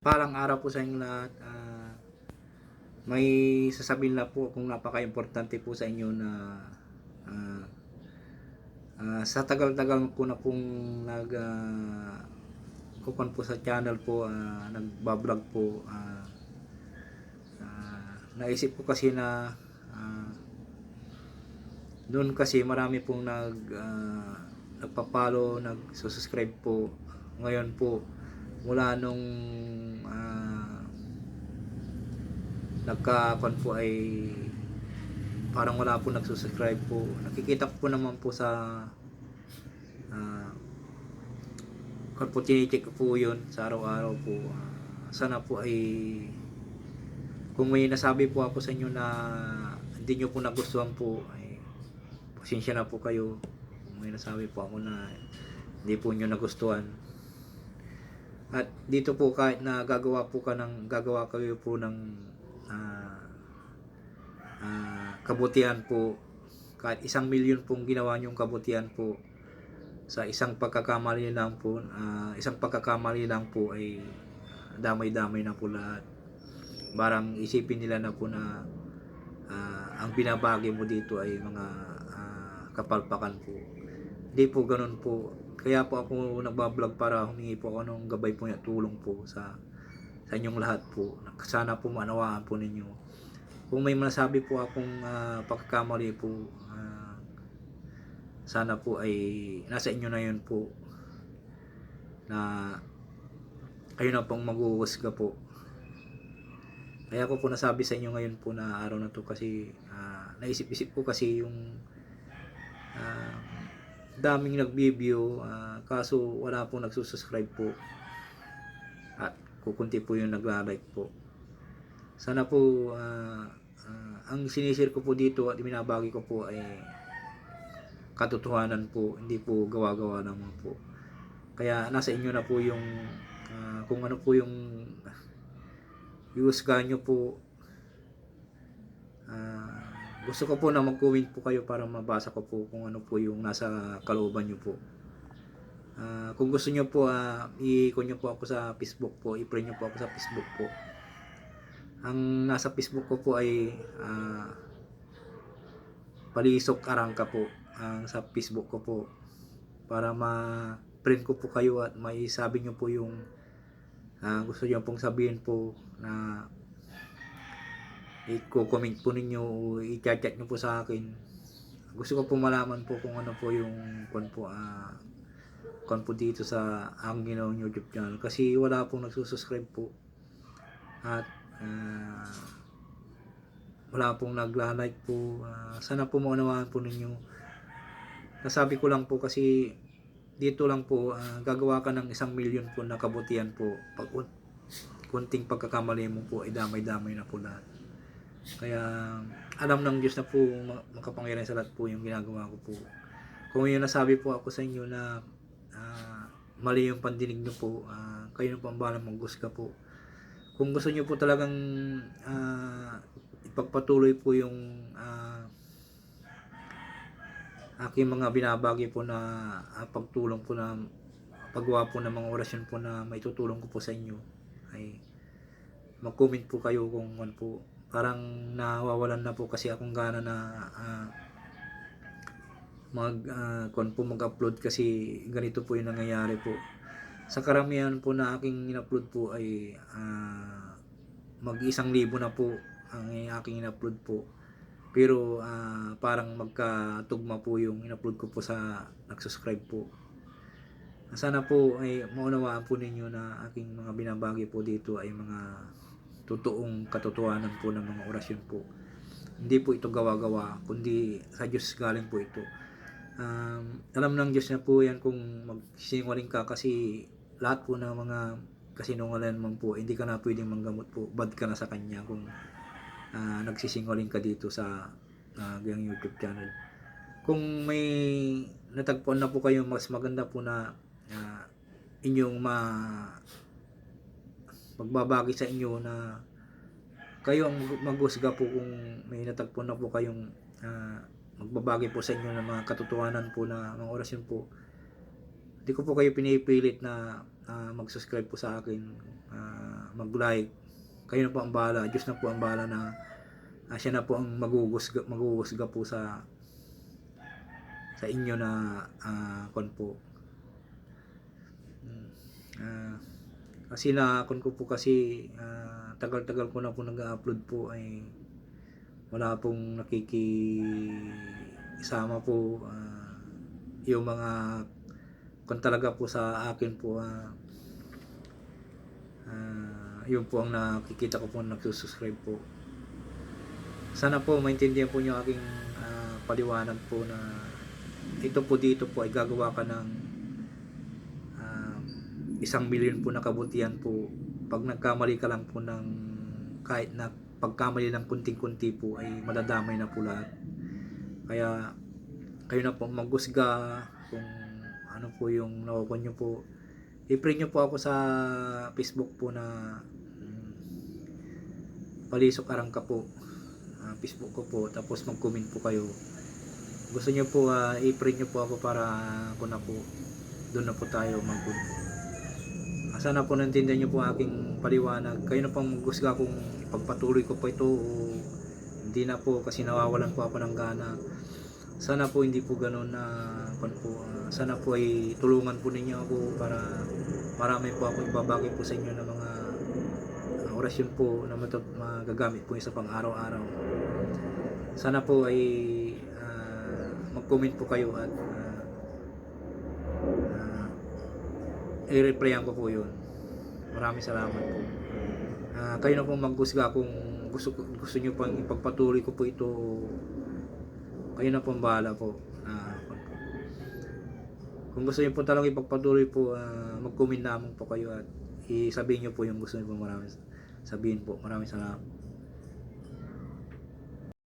Parang araw po sa inyong lahat. ah, may sasabihin na po kung napaka-importante po sa inyo na ah, ah, sa tagal-tagal po na pong nag uh, kukuan po sa channel po, ah, nagbablog po. ah, ah, naisip ko kasi na ah, noon kasi marami pong nag ah, nagpa-follow, nag-subscribe po. Ngayon po mula nung ah, nagka-con po ay parang wala po nagsusubscribe po. Nakikita ko po naman po sa uh, kon po tinicheck ko po yun sa araw-araw po. Ah, sana po ay kung may nasabi po ako sa inyo na hindi nyo po nagustuhan po ay pasensya na po kayo kung may nasabi po ako na hindi po nyo nagustuhan at dito po kahit na gagawa po ka ng gagawa kayo po ng ah, ah, kabutihan po. Kahit isang milyon pong ginawa niyong kabutihan po sa isang pagkakamali lang po ah, isang pagkakamali lang po ay damay-damay na po lahat. Barang isipin nila na po na ah, ang binabagi mo dito ay mga ah, kapalpakan po. Hindi po ganun po kaya po ako nagbablog para humingi po ako ng gabay po niya tulong po sa sa inyong lahat po. Sana po manawaan po ninyo. Kung may masabi po akong ah, pagkakamali po, ah, sana po ay nasa inyo na yun po na kayo na pong mag-uusga po. Kaya ko po nasabi sa inyo ngayon po na araw na to kasi ah, naisip-isip ko kasi yung ah, daming nagbi-view ah, kaso wala pong nagsusubscribe po. At kukunti po yung nagla-like po. Sana po ah, ah, ang sinishare ko po dito at binabagi ko po ay katotohanan po. Hindi po gawa-gawa naman po. Kaya nasa inyo na po yung ah, kung ano po yung iusga nyo po. Ah, gusto ko po na mag-comment po kayo para mabasa ko po kung ano po yung nasa kalooban nyo po. Ah, kung gusto nyo po, uh, i-ko nyo po ako sa Facebook po, i-pray nyo po ako sa Facebook po. Ang nasa Facebook ko po ay ah, Palisok Arangka po, ang sa Facebook ko po. Para ma-print ko po kayo at may sabi nyo po yung ah, gusto nyo pong sabihin po na i-comment po ninyo o i-chat nyo po sa akin. Gusto ko po malaman po kung ano po yung kon po ah kon po dito sa ang ginawang YouTube channel. Kasi wala pong nagsusubscribe po. At ah, wala pong nagla-like po. Ah, sana po maunawaan po ninyo. Nasabi ko lang po kasi dito lang po ah, gagawa ka ng isang milyon po na kabutihan po. Pag kunting pagkakamali mo po ay damay-damay na po lahat kaya alam ng Diyos na po ma- makapangyarihan sa lahat po yung ginagawa ko po. Kung yung nasabi po ako sa inyo na ah, mali yung pandinig nyo po, ah, kayo na po ang balang maghusga po. Kung gusto nyo po talagang ah, ipagpatuloy po yung ah, aking mga binabagi po na ah, pagtulong po na paggawa po ng mga orasyon po na may tutulong ko po sa inyo ay mag-comment po kayo kung ano po parang nawawalan na po kasi akong gana na ah, mag ah, kon po mag-upload kasi ganito po yung nangyayari po. Sa karamihan po na aking in-upload po ay ah, mag isang libo na po ang aking in-upload po. Pero ah, parang magkatugma po yung in-upload ko po sa nag-subscribe po. Sana po ay maunawaan po ninyo na aking mga binabagi po dito ay mga totoong katotohanan po ng mga orasyon po. Hindi po ito gawa-gawa, kundi sa Diyos galing po ito. Um, alam ng Diyos na po yan kung magsinungaling ka kasi lahat po ng mga kasinungalingan man po, hindi ka na pwedeng manggamot po. Bad ka na sa Kanya kung uh, nagsisinungaling ka dito sa uh, yung YouTube channel. Kung may natagpuan na po kayo, mas maganda po na uh, inyong ma magbabagi sa inyo na kayo ang maghusga po kung may natagpo na po kayong ah, magbabagi po sa inyo ng mga katotohanan po na mga orasyon po. Hindi ko po kayo pinipilit na ah, mag-subscribe po sa akin. Ah, mag-like. Kayo na po ang bahala. Diyos na po ang bahala na ah, siya na po ang magugusga, magugusga po sa sa inyo na ah, kon po. Mm, kasi na kon ko po kasi ah, tagal-tagal ko na po nag-upload po ay wala pong nakikisama po ah, yung mga kung talaga po sa akin po ah, ah, yun po ang nakikita ko po nagsusubscribe po. Sana po maintindihan po niyo aking ah, paliwanag po na ito po dito po ay gagawa ka ng isang milyon po na kabutihan po. Pag nagkamali ka lang po ng kahit na pagkamali ng kunting-kunti po ay madadamay na po lahat. Kaya kayo na po magusga kung ano po yung nakukuha nyo po. I-pray nyo po ako sa Facebook po na mm, Palisok Arangka po. Ah, Facebook ko po tapos mag-comment po kayo. Gusto nyo po ah, i-pray nyo po ako para ako na po doon na po tayo mag Ah, sana po naintindihan nyo po aking paliwanag. Kayo na pong magusga kung ipagpatuloy ko po ito o hindi na po kasi nawawalan po ako ng gana. Sana po hindi po ganun na kon po ah, sana po ay tulungan po ninyo ako para marami po ako ibabagi po sa inyo ng mga ah, orasyon po na magagamit po sa pang araw-araw sana po ay ah, mag-comment po kayo at ah, i-replyan ko po yun maraming salamat po Ah, kayo na pong maghusga kung gusto, gusto nyo pang ipagpatuloy ko po ito kayo na pong bahala po. Ah, kung gusto niyo po talagang ipagpatuloy po, ah, mag-comment lamang po kayo at isabihin niyo po yung gusto niyo po maraming sabihin po. Maraming salamat.